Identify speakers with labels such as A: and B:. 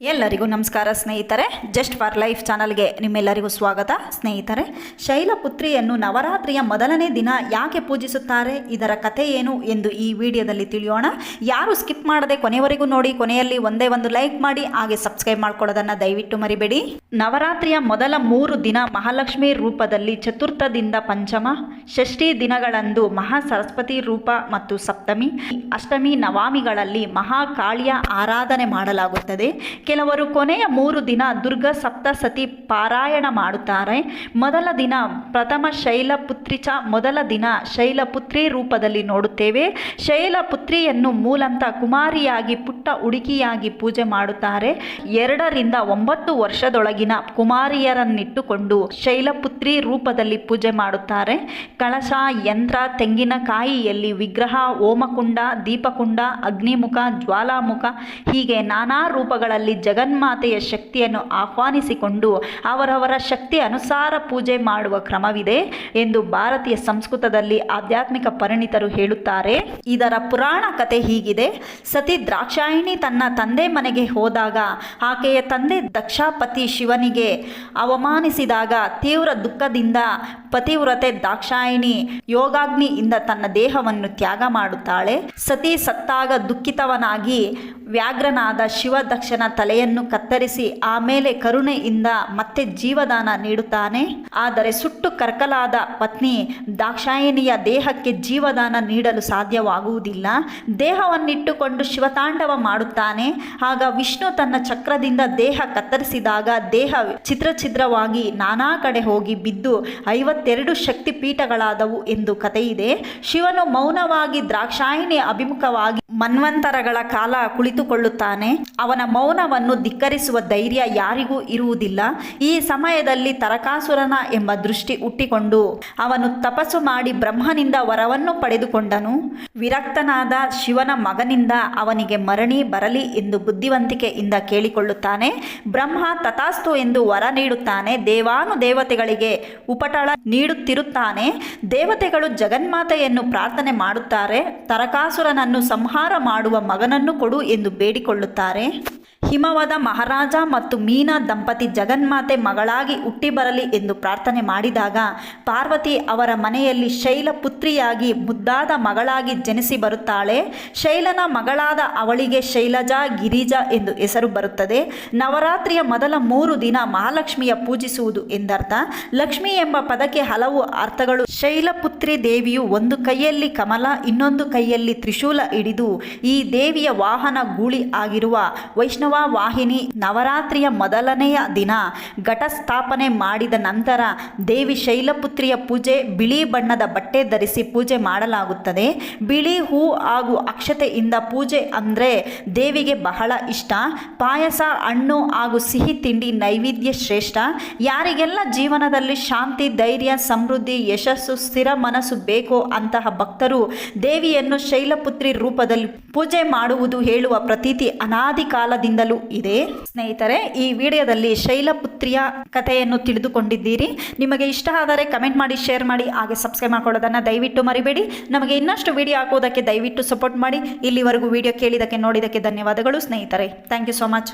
A: ಎಲ್ಲರಿಗೂ ನಮಸ್ಕಾರ ಸ್ನೇಹಿತರೆ. ಜಸ್ಟ್ ಫಾರ್ ಲೈಫ್ ಚಾನಲ್ಗೆ ನಿಮ್ಮೆಲ್ಲರಿಗೂ ಸ್ವಾಗತ. ಸ್ನೇಹಿತರೆ, ಶೈಲಪುತ್ರಿಯನ್ನು ನವರಾತ್ರಿಯ ಮೊದಲನೇ ದಿನ ಯಾಕೆ ಪೂಜಿಸುತ್ತಾರೆ? ಇದರ ಕಥೆ ಏನು ಎಂದು ಈ ವಿಡಿಯೋದಲ್ಲಿ ತಿಳಿಯೋಣ. ಯಾರು ಸ್ಕಿಪ್ ಮಾಡದೆ ಕೊನೆಯವರೆಗೂ ನೋಡಿ, ಕೊನೆಯಲ್ಲಿ ಒಂದೇ ಒಂದು ಲೈಕ್ ಮಾಡಿ, ಹಾಗೆ ಸಬ್ಸ್ಕ್ರೈಬ್ ಮಾಡ್ಕೊಳ್ಳೋದನ್ನು ದಯವಿಟ್ಟು ಮರಿಬೇಡಿ. ನವರಾತ್ರಿಯ ಮೊದಲ ಮೂರು ದಿನ ಮಹಾಲಕ್ಷ್ಮಿ ರೂಪದಲ್ಲಿ ಚತುರ್ಥದಿಂದ ಪಂಚಮ, ಷಷ್ಠಿ ದಿನಗಳಂದು ಮಹಾ ಸರಸ್ವತಿ ರೂಪ ಮತ್ತು ಸಪ್ತಮಿ, ಅಷ್ಟಮಿ, ನವಾಮಿಗಳಲ್ಲಿ ಮಹಾಕಾಳಿಯ ಆರಾಧನೆ ಮಾಡಲಾಗುತ್ತದೆ. ಕೆಲವರು ಕೊನೆಯ ಮೂರು ದಿನ ದುರ್ಗ ಸಪ್ತಸತಿ ಪಾರಾಯಣ ಮಾಡುತ್ತಾರೆ. ಮೊದಲ ದಿನ ಪ್ರಥಮ ಶೈಲಪುತ್ರಿಚ ಮೊದಲ ದಿನ ಶೈಲಪುತ್ರಿ ರೂಪದಲ್ಲಿ ನೋಡುತ್ತೇವೆ. ಶೈಲಪುತ್ರಿಯನ್ನು ಮೂಲಂತ ಕುಮಾರಿಯಾಗಿ, ಪುಟ್ಟ ಹುಡುಗಿಯಾಗಿ ಪೂಜೆ ಮಾಡುತ್ತಾರೆ. ಎರಡರಿಂದ ಒಂಬತ್ತು ವರ್ಷದೊಳಗಿನ ಕುಮಾರಿಯರನ್ನಿಟ್ಟುಕೊಂಡು ಶೈಲಪುತ್ರಿ ರೂಪದಲ್ಲಿ ಪೂಜೆ ಮಾಡುತ್ತಾರೆ. ಕಳಶ, ಯಂತ್ರ, ತೆಂಗಿನಕಾಯಿಯಲ್ಲಿ ವಿಗ್ರಹ ಓಮಕುಂಡ ದೀಪಕುಂಡ, ಅಗ್ನಿಮುಖ, ಜ್ವಾಲಾಮುಖ ಹೀಗೆ ನಾನಾ ರೂಪಗಳಲ್ಲಿ ಜಗನ್ಮಾತೆಯ ಶಕ್ತಿಯನ್ನು ಆಹ್ವಾನಿಸಿಕೊಂಡು ಅವರವರ ಶಕ್ತಿ ಅನುಸಾರ ಪೂಜೆ ಮಾಡುವ ಕ್ರಮವಿದೆ ಎಂದು ಭಾರತೀಯ ಸಂಸ್ಕೃತದಲ್ಲಿ ಆಧ್ಯಾತ್ಮಿಕ ಪರಿಣಿತರು ಹೇಳುತ್ತಾರೆ. ಇದರ ಪುರಾಣ ಕತೆ ಹೀಗಿದೆ. ಸತಿ ದ್ರಾಕ್ಷಾಯಿಣಿ ತನ್ನ ತಂದೆ ಮನೆಗೆ ಹೋದಾಗ ಆಕೆಯ ತಂದೆ ದಕ್ಷಾಪತಿ ಶಿವನಿಗೆ ಅವಮಾನಿಸಿದಾಗ ತೀವ್ರ ದುಃಖದಿಂದ ಪತಿವ್ರತೆ ದಾಕ್ಷಾಯಿಣಿ ಯೋಗಾಗ್ನಿಯಿಂದ ತನ್ನ ದೇಹವನ್ನು ತ್ಯಾಗ ಮಾಡುತ್ತಾಳೆ. ಸತಿ ಸತ್ತಾಗ ದುಃಖಿತವನಾಗಿ ವ್ಯಾಘ್ರನಾದ ಶಿವದಕ್ಷನ ತಲೆಯನ್ನು ಕತ್ತರಿಸಿ ಆಮೇಲೆ ಕರುಣೆಯಿಂದ ಮತ್ತೆ ಜೀವದಾನ ನೀಡುತ್ತಾನೆ. ಆದರೆ ಸುಟ್ಟು ಕರ್ಕಲಾದ ಪತ್ನಿ ದಾಕ್ಷಾಯಿಣಿಯ ದೇಹಕ್ಕೆ ಜೀವದಾನ ನೀಡಲು ಸಾಧ್ಯವಾಗುವುದಿಲ್ಲ. ದೇಹವನ್ನಿಟ್ಟುಕೊಂಡು ಶಿವತಾಂಡವ ಮಾಡುತ್ತಾನೆ. ಆಗ ವಿಷ್ಣು ತನ್ನ ಚಕ್ರದಿಂದ ದೇಹ ಕತ್ತರಿಸಿದಾಗ ದೇಹ ಚಿತ್ರಚಿದ್ರವಾಗಿ ನಾನಾ ಕಡೆ ಹೋಗಿ ಬಿದ್ದು ಐವತ್ತೆರಡು ಶಕ್ತಿ ಪೀಠಗಳಾದವು ಎಂದು ಕಥೆಯಿದೆ. ಶಿವನು ಮೌನವಾಗಿ ದ್ರಾಕ್ಷಾಯಿಣಿ ಅಭಿಮುಖವಾಗಿ ಮನ್ವಂತರಗಳ ಕಾಲ ಕುಳಿತುಕೊಳ್ಳುತ್ತಾನೆ. ಅವನ ಮೌನವನ್ನು ಧಿಕ್ಕರಿಸುವ ಧೈರ್ಯ ಯಾರಿಗೂ ಇರುವುದಿಲ್ಲ. ಈ ಸಮಯದಲ್ಲಿ ತರಕಾಸುರನ ಎಂಬ ದೃಷ್ಟಿ ಹುಟ್ಟಿಕೊಂಡು ಅವನು ತಪಸ್ಸು ಮಾಡಿ ಬ್ರಹ್ಮನಿಂದ ವರವನ್ನು ಪಡೆದುಕೊಂಡನು. ವಿರಕ್ತನಾದ ಶಿವನ ಮಗನಿಂದ ಅವನಿಗೆ ಮರಣಿ ಬರಲಿ ಎಂದು ಬುದ್ಧಿವಂತಿಕೆಯಿಂದ ಕೇಳಿಕೊಳ್ಳುತ್ತಾನೆ. ಬ್ರಹ್ಮ ತಥಾಸ್ತು ಎಂದು ವರ ನೀಡುತ್ತಾನೆ. ದೇವಾನು ದೇವತೆಗಳಿಗೆ ಉಪಟಳ ನೀಡುತ್ತಿರುತ್ತಾನೆ. ದೇವತೆಗಳು ಜಗನ್ಮಾತೆಯನ್ನು ಪ್ರಾರ್ಥನೆ ಮಾಡುತ್ತಾರೆ. ತರಕಾಸುರನನ್ನು ಸಂಹಾರ ಮಾಡುವ ಮಗನನ್ನು ಕೊಡು ಎಂದು ಬೇಡಿಕೊಳ್ಳುತ್ತಾರೆ. ಹಿಮವದ ಮಹಾರಾಜ ಮತ್ತು ಮೀನಾ ದಂಪತಿ ಜಗನ್ಮಾತೆ ಮಗಳಾಗಿ ಹುಟ್ಟಿ ಬರಲಿ ಎಂದು ಪ್ರಾರ್ಥನೆ ಮಾಡಿದಾಗ ಪಾರ್ವತಿ ಅವರ ಮನೆಯಲ್ಲಿ ಶೈಲ ಪುತ್ರಿಯಾಗಿ ಮುದ್ದಾದ ಮಗಳಾಗಿ ಜನಿಸಿ ಬರುತ್ತಾಳೆ. ಶೈಲನ ಮಗಳಾದ ಅವಳಿಗೆ ಶೈಲಜಾ, ಗಿರಿಜಾ ಎಂದು ಹೆಸರು ಬರುತ್ತದೆ. ನವರಾತ್ರಿಯ ಮೊದಲ ಮೂರು ದಿನ ಮಹಾಲಕ್ಷ್ಮಿಯ ಪೂಜಿಸುವುದು ಎಂದರ್ಥ. ಲಕ್ಷ್ಮಿ ಎಂಬ ಪದಕ್ಕೆ ಹಲವು ಅರ್ಥಗಳು. ಶೈಲಪುತ್ರಿ ದೇವಿಯು ಒಂದು ಕೈಯಲ್ಲಿ ಕಮಲ, ಇನ್ನೊಂದು ಕೈಯಲ್ಲಿ ತ್ರಿಶೂಲ ಹಿಡಿದು ಈ ದೇವಿಯ ವಾಹನ ಗೂಳಿ ಆಗಿರುವ ವೈಷ್ಣವ ವಾಹಿನಿ ನವರಾತ್ರಿಯ ಮೊದಲನೆಯ ದಿನ ಘಟಸ್ಥಾಪನೆ ಮಾಡಿದ ನಂತರ ದೇವಿ ಶೈಲಪುತ್ರಿಯ ಪೂಜೆ ಬಿಳಿ ಬಣ್ಣದ ಬಟ್ಟೆ ಧರಿಸಿ ಪೂಜೆ ಮಾಡಲಾಗುತ್ತದೆ. ಬಿಳಿ ಹೂ ಹಾಗೂ ಅಕ್ಷತೆಯಿಂದ ಪೂಜೆ ಅಂದರೆ ದೇವಿಗೆ ಬಹಳ ಇಷ್ಟ. ಪಾಯಸ, ಹಣ್ಣು ಹಾಗೂ ಸಿಹಿ ತಿಂಡಿ ನೈವೇದ್ಯ ಶ್ರೇಷ್ಠ. ಯಾರಿಗೆಲ್ಲ ಜೀವನದಲ್ಲಿ ಶಾಂತಿ, ಧೈರ್ಯ, ಸಮೃದ್ಧಿ, ಯಶಸ್ಸು, ಸ್ಥಿರ ಮನಸ್ಸು ಬೇಕೋ ಅಂತಹ ಭಕ್ತರು ದೇವಿಯನ್ನು ಶೈಲಪುತ್ರಿ ರೂಪದಲ್ಲಿ ಪೂಜೆ ಮಾಡುವುದು ಹೇಳುವ ಪ್ರತೀತಿ ಅನಾದಿ ಕಾಲದಿಂದಲೂ ಇದೆ. ಸ್ನೇಹಿತರೆ, ಈ ವಿಡಿಯೋದಲ್ಲಿ ಶೈಲಪುತ್ರಿಯ ಕಥೆಯನ್ನು ತಿಳಿದುಕೊಂಡಿದ್ದೀರಿ. ನಿಮಗೆ ಇಷ್ಟ ಆದರೆ ಕಮೆಂಟ್ ಮಾಡಿ, ಶೇರ್ ಮಾಡಿ, ಹಾಗೆ ಸಬ್ಸ್ಕ್ರೈಬ್ ಮಾಡ್ಕೊಳ್ಳೋದನ್ನು ದಯವಿಟ್ಟು ಮರಿಬೇಡಿ. ನಮಗೆ ಇನ್ನಷ್ಟು ವಿಡಿಯೋ ಹಾಕೋದಕ್ಕೆ ದಯವಿಟ್ಟು ಸಪೋರ್ಟ್ ಮಾಡಿ. ಇಲ್ಲಿವರೆಗೂ ವಿಡಿಯೋ ಕೇಳಿದಕ್ಕೆ ನೋಡಿದಕ್ಕೆ ಧನ್ಯವಾದಗಳು ಸ್ನೇಹಿತರೆ. Thank you so much.